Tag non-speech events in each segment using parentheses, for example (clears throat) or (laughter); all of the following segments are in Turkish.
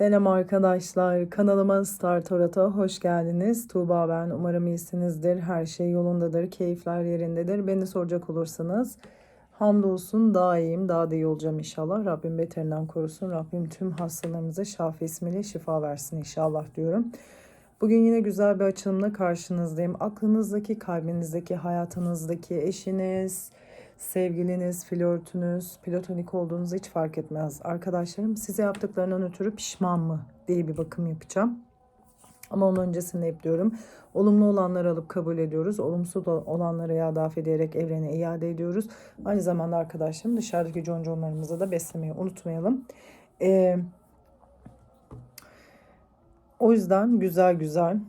Selam arkadaşlar. Kanalıma Star Tarot'a hoş geldiniz. Tuğba ben. Umarım iyisinizdir. Her şey yolundadır. Keyifler yerindedir. Beni soracak olursanız hamdolsun daha iyiyim. Daha da iyi olacağım inşallah. Rabbim beterinden korusun. Rabbim tüm hastalarımıza şafi ismiyle şifa versin inşallah diyorum. Bugün yine güzel bir açılımla karşınızdayım. Aklınızdaki, kalbinizdeki, hayatınızdaki eşiniz, sevgiliniz, flörtünüz, platonik olduğunuz hiç fark etmez. Arkadaşlarım size yaptıklarından ötürü pişman mı diye bir bakım yapacağım. Ama onun öncesinde hep diyorum olumlu olanları alıp kabul ediyoruz. Olumsuz olanları yadaf ederek evrene iade ediyoruz. Aynı zamanda arkadaşlarım dışarıdaki conconlarımızı da beslemeyi unutmayalım. Ee, o yüzden güzel güzel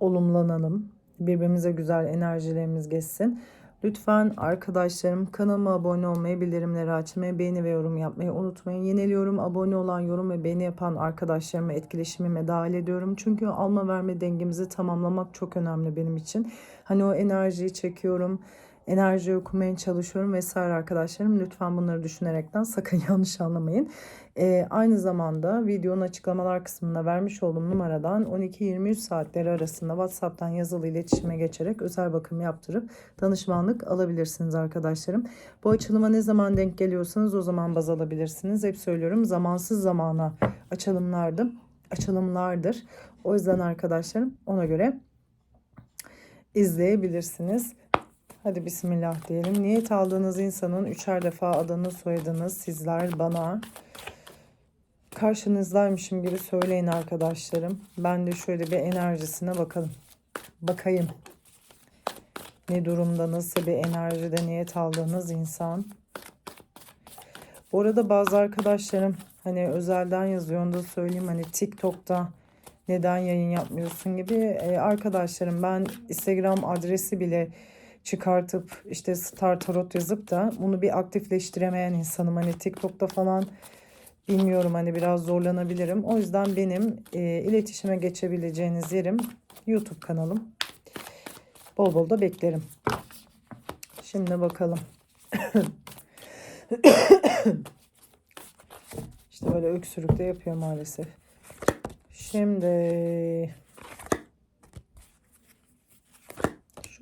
olumlanalım. Birbirimize güzel enerjilerimiz geçsin. Lütfen arkadaşlarım kanalıma abone olmayı, bildirimleri açmayı, beğeni ve yorum yapmayı unutmayın. Yeniliyorum. Abone olan, yorum ve beğeni yapan arkadaşlarıma etkileşimime dahil ediyorum. Çünkü alma verme dengemizi tamamlamak çok önemli benim için. Hani o enerjiyi çekiyorum enerji okumaya çalışıyorum vesaire arkadaşlarım. Lütfen bunları düşünerekten sakın (laughs) yanlış anlamayın. Ee, aynı zamanda videonun açıklamalar kısmında vermiş olduğum numaradan 12-23 saatleri arasında WhatsApp'tan yazılı iletişime geçerek özel bakım yaptırıp danışmanlık alabilirsiniz arkadaşlarım. Bu açılıma ne zaman denk geliyorsanız o zaman baz alabilirsiniz. Hep söylüyorum zamansız zamana açılımlardı. Açılımlardır. O yüzden arkadaşlarım ona göre izleyebilirsiniz. Hadi bismillah diyelim. Niyet aldığınız insanın üçer defa adını soyadınız sizler bana karşınızdaymışım gibi söyleyin arkadaşlarım. Ben de şöyle bir enerjisine bakalım. Bakayım. Ne durumda, nasıl bir enerjide niyet aldığınız insan. Bu arada bazı arkadaşlarım hani özelden yazıyor onu da söyleyeyim. Hani TikTok'ta neden yayın yapmıyorsun gibi. Ee, arkadaşlarım ben Instagram adresi bile çıkartıp işte Star Tarot yazıp da bunu bir aktifleştiremeyen insanım. Hani TikTok'ta falan bilmiyorum hani biraz zorlanabilirim. O yüzden benim e, iletişime geçebileceğiniz yerim YouTube kanalım. Bol bol da beklerim. Şimdi bakalım. (coughs) işte böyle öksürük de yapıyor maalesef. Şimdi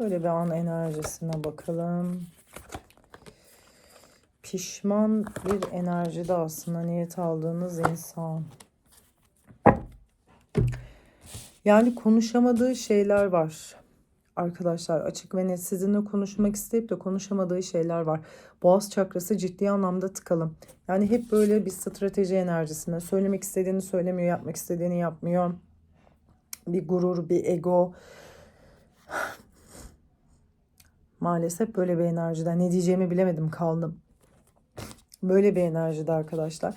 Şöyle bir an enerjisine bakalım. Pişman bir enerjide aslında niyet aldığınız insan. Yani konuşamadığı şeyler var. Arkadaşlar açık ve net sizinle konuşmak isteyip de konuşamadığı şeyler var. Boğaz çakrası ciddi anlamda tıkalım. Yani hep böyle bir strateji enerjisinde söylemek istediğini söylemiyor, yapmak istediğini yapmıyor. Bir gurur, bir ego, Maalesef böyle bir enerjide. Ne diyeceğimi bilemedim kaldım. Böyle bir enerjide arkadaşlar.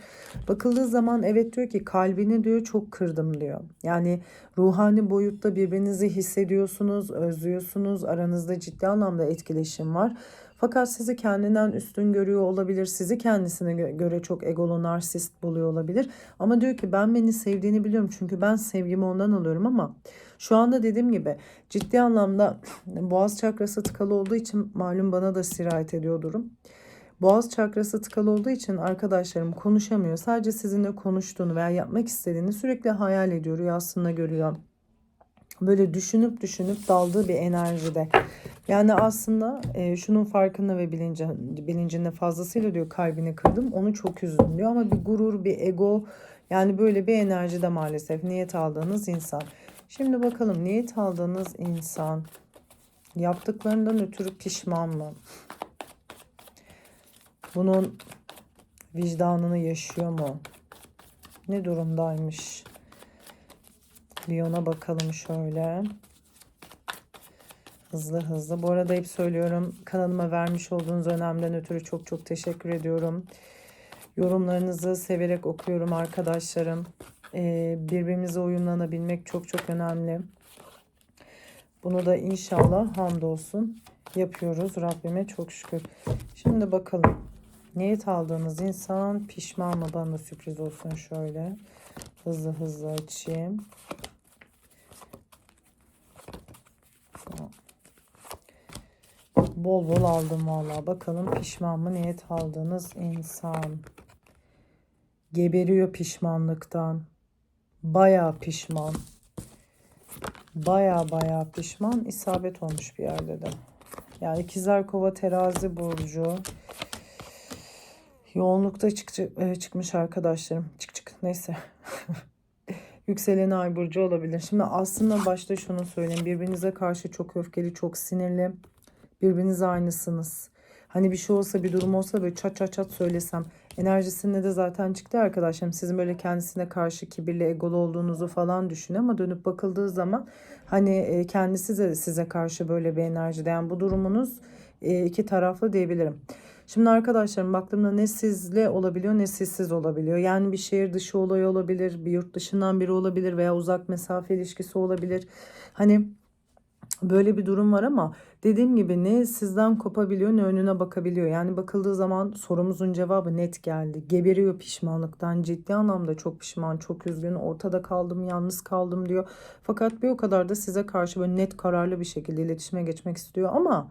Bakıldığı zaman evet diyor ki kalbini diyor çok kırdım diyor. Yani ruhani boyutta birbirinizi hissediyorsunuz, özlüyorsunuz. Aranızda ciddi anlamda etkileşim var. Fakat sizi kendinden üstün görüyor olabilir. Sizi kendisine göre çok egolu, narsist buluyor olabilir. Ama diyor ki ben beni sevdiğini biliyorum. Çünkü ben sevgimi ondan alıyorum ama şu anda dediğim gibi ciddi anlamda (clears throat) boğaz çakrası tıkalı olduğu için malum bana da sirayet ediyor durum. Boğaz çakrası tıkalı olduğu için arkadaşlarım konuşamıyor. Sadece sizinle konuştuğunu veya yapmak istediğini sürekli hayal ediyor, rüyasında görüyor. Böyle düşünüp düşünüp daldığı bir enerjide. Yani aslında e, şunun farkında ve bilinci, bilincinde fazlasıyla diyor kalbini kırdım. Onu çok üzdüm diyor ama bir gurur, bir ego yani böyle bir enerjide maalesef niyet aldığınız insan. Şimdi bakalım niyet aldığınız insan yaptıklarından ötürü pişman mı? Bunun vicdanını yaşıyor mu? Ne durumdaymış? Bir bakalım şöyle. Hızlı hızlı. Bu arada hep söylüyorum kanalıma vermiş olduğunuz önemden ötürü çok çok teşekkür ediyorum. Yorumlarınızı severek okuyorum arkadaşlarım. Ee, birbirimize uyumlanabilmek çok çok önemli. Bunu da inşallah hamdolsun yapıyoruz. Rabbime çok şükür. Şimdi bakalım. Niyet aldığınız insan pişman mı? Bana sürpriz olsun şöyle. Hızlı hızlı açayım. Bol bol aldım valla. Bakalım pişman mı niyet aldığınız insan. Geberiyor pişmanlıktan. Baya pişman. Baya baya pişman. isabet olmuş bir yerde de. Yani ikizler kova terazi burcu. Yoğunlukta çık, çık- e, çıkmış arkadaşlarım. Çık çık neyse. (laughs) Yükseleni ay burcu olabilir. Şimdi aslında başta şunu söyleyeyim. Birbirinize karşı çok öfkeli, çok sinirli. Birbirinize aynısınız. Hani bir şey olsa, bir durum olsa böyle çat çat çat söylesem. Enerjisinde de zaten çıktı arkadaşlarım. Sizin böyle kendisine karşı kibirli, egolu olduğunuzu falan düşün ama dönüp bakıldığı zaman hani e, kendisi de size karşı böyle bir enerjide. Yani bu durumunuz e, iki taraflı diyebilirim. Şimdi arkadaşlarım baktığımda ne sizle olabiliyor ne sizsiz olabiliyor. Yani bir şehir dışı olay olabilir, bir yurt dışından biri olabilir veya uzak mesafe ilişkisi olabilir. Hani böyle bir durum var ama dediğim gibi ne sizden kopabiliyor ne önüne bakabiliyor. Yani bakıldığı zaman sorumuzun cevabı net geldi. Geberiyor pişmanlıktan ciddi anlamda çok pişman, çok üzgün, ortada kaldım, yalnız kaldım diyor. Fakat bir o kadar da size karşı böyle net kararlı bir şekilde iletişime geçmek istiyor ama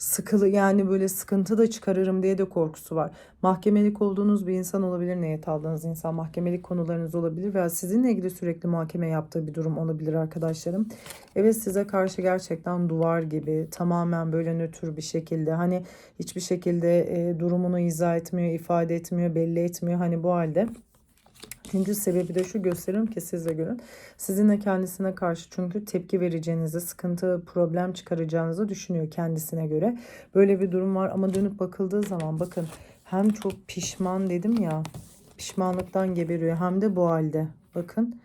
sıkılı yani böyle sıkıntı da çıkarırım diye de korkusu var. Mahkemelik olduğunuz bir insan olabilir, niyet aldığınız insan mahkemelik konularınız olabilir veya sizinle ilgili sürekli muhakeme yaptığı bir durum olabilir arkadaşlarım. Evet size karşı gerçekten duvar gibi tamamen böyle nötr bir şekilde hani hiçbir şekilde e, durumunu izah etmiyor, ifade etmiyor, belli etmiyor hani bu halde. Çünkü sebebi de şu gösteririm ki siz de görün. Sizinle kendisine karşı çünkü tepki vereceğinizi, sıkıntı, problem çıkaracağınızı düşünüyor kendisine göre. Böyle bir durum var ama dönüp bakıldığı zaman bakın hem çok pişman dedim ya pişmanlıktan geberiyor hem de bu halde. Bakın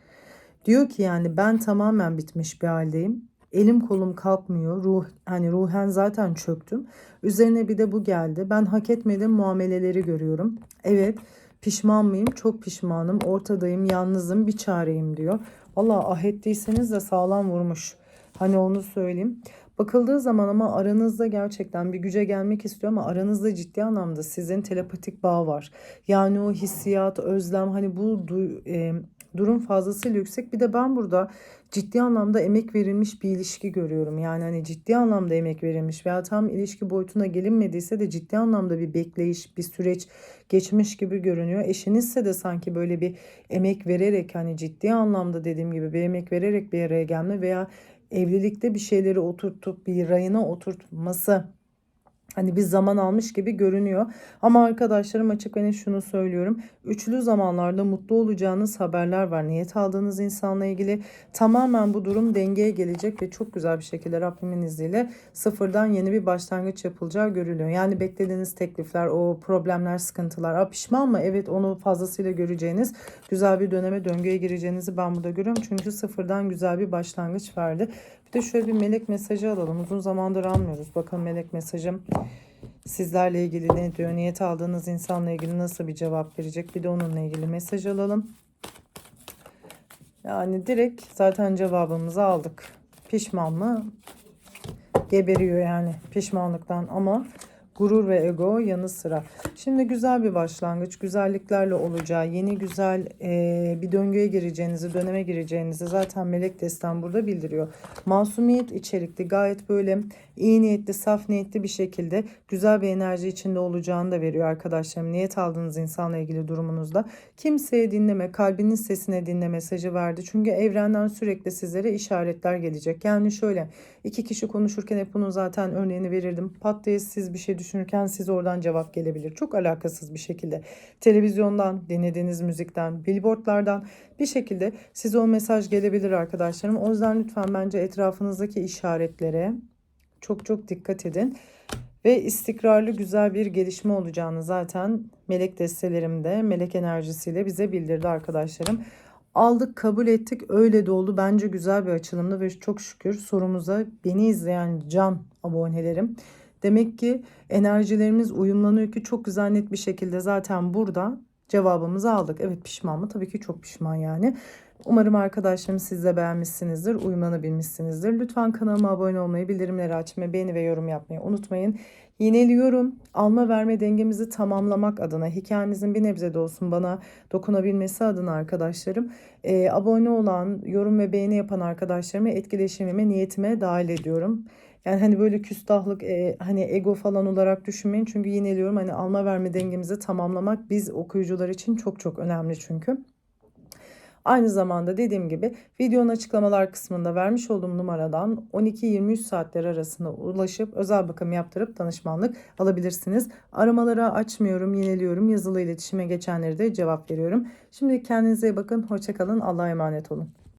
diyor ki yani ben tamamen bitmiş bir haldeyim. Elim kolum kalkmıyor. Ruh hani ruhen zaten çöktüm. Üzerine bir de bu geldi. Ben hak etmediğim muameleleri görüyorum. Evet Pişman mıyım? Çok pişmanım. Ortadayım, yalnızım, bir çareyim diyor. Allah ah ettiyseniz de sağlam vurmuş. Hani onu söyleyeyim. Bakıldığı zaman ama aranızda gerçekten bir güce gelmek istiyor ama aranızda ciddi anlamda sizin telepatik bağ var. Yani o hissiyat, özlem hani bu e, durum fazlasıyla yüksek. Bir de ben burada ciddi anlamda emek verilmiş bir ilişki görüyorum. Yani hani ciddi anlamda emek verilmiş veya tam ilişki boyutuna gelinmediyse de ciddi anlamda bir bekleyiş, bir süreç geçmiş gibi görünüyor. Eşinizse de sanki böyle bir emek vererek hani ciddi anlamda dediğim gibi bir emek vererek bir araya gelme veya evlilikte bir şeyleri oturtup bir rayına oturtması Hani bir zaman almış gibi görünüyor. Ama arkadaşlarım açık ve net şunu söylüyorum. Üçlü zamanlarda mutlu olacağınız haberler var. Niyet aldığınız insanla ilgili tamamen bu durum dengeye gelecek ve çok güzel bir şekilde Rabbimin izniyle sıfırdan yeni bir başlangıç yapılacağı görülüyor. Yani beklediğiniz teklifler, o problemler, sıkıntılar. A, pişman mı? Evet onu fazlasıyla göreceğiniz güzel bir döneme döngüye gireceğinizi ben burada görüyorum. Çünkü sıfırdan güzel bir başlangıç verdi. Bir de şöyle bir melek mesajı alalım. Uzun zamandır almıyoruz. Bakalım melek mesajım sizlerle ilgili ne diyor? Niyet aldığınız insanla ilgili nasıl bir cevap verecek? Bir de onunla ilgili mesaj alalım. Yani direkt zaten cevabımızı aldık. Pişman mı? Geberiyor yani pişmanlıktan ama gurur ve ego yanı sıra. Şimdi güzel bir başlangıç, güzelliklerle olacağı, yeni güzel e, bir döngüye gireceğinizi, döneme gireceğinizi zaten Melek Destan burada bildiriyor. Masumiyet içerikli, gayet böyle iyi niyetli, saf niyetli bir şekilde güzel bir enerji içinde olacağını da veriyor arkadaşlarım. Niyet aldığınız insanla ilgili durumunuzda. Kimseye dinleme, kalbinin sesine dinle mesajı verdi. Çünkü evrenden sürekli sizlere işaretler gelecek. Yani şöyle iki kişi konuşurken hep bunun zaten örneğini verirdim. Pat diye siz bir şey düşünürken siz oradan cevap gelebilir. Çok alakasız bir şekilde. Televizyondan, dinlediğiniz müzikten, billboardlardan bir şekilde size o mesaj gelebilir arkadaşlarım. O yüzden lütfen bence etrafınızdaki işaretlere çok çok dikkat edin. Ve istikrarlı güzel bir gelişme olacağını zaten melek destelerimde melek enerjisiyle bize bildirdi arkadaşlarım. Aldık kabul ettik öyle de oldu. Bence güzel bir açılımdı ve çok şükür sorumuza beni izleyen can abonelerim. Demek ki enerjilerimiz uyumlanıyor ki çok güzel net bir şekilde zaten burada cevabımızı aldık. Evet pişman mı? Tabii ki çok pişman yani. Umarım arkadaşlarım siz de beğenmişsinizdir, uyumlanabilmişsinizdir. Lütfen kanalıma abone olmayı, bildirimleri açmayı, beğeni ve yorum yapmayı unutmayın. Yineliyorum. Alma verme dengemizi tamamlamak adına, hikayenizin bir nebze de olsun bana dokunabilmesi adına arkadaşlarım. E, abone olan, yorum ve beğeni yapan arkadaşlarımı etkileşimime, niyetime dahil ediyorum. Yani hani böyle küstahlık, e, hani ego falan olarak düşünmeyin. Çünkü yineliyorum hani alma verme dengemizi tamamlamak biz okuyucular için çok çok önemli çünkü. Aynı zamanda dediğim gibi videonun açıklamalar kısmında vermiş olduğum numaradan 12-23 saatler arasında ulaşıp özel bakım yaptırıp danışmanlık alabilirsiniz. Aramaları açmıyorum, yeniliyorum. Yazılı iletişime geçenleri de cevap veriyorum. Şimdi kendinize bakın. Hoşçakalın. Allah'a emanet olun.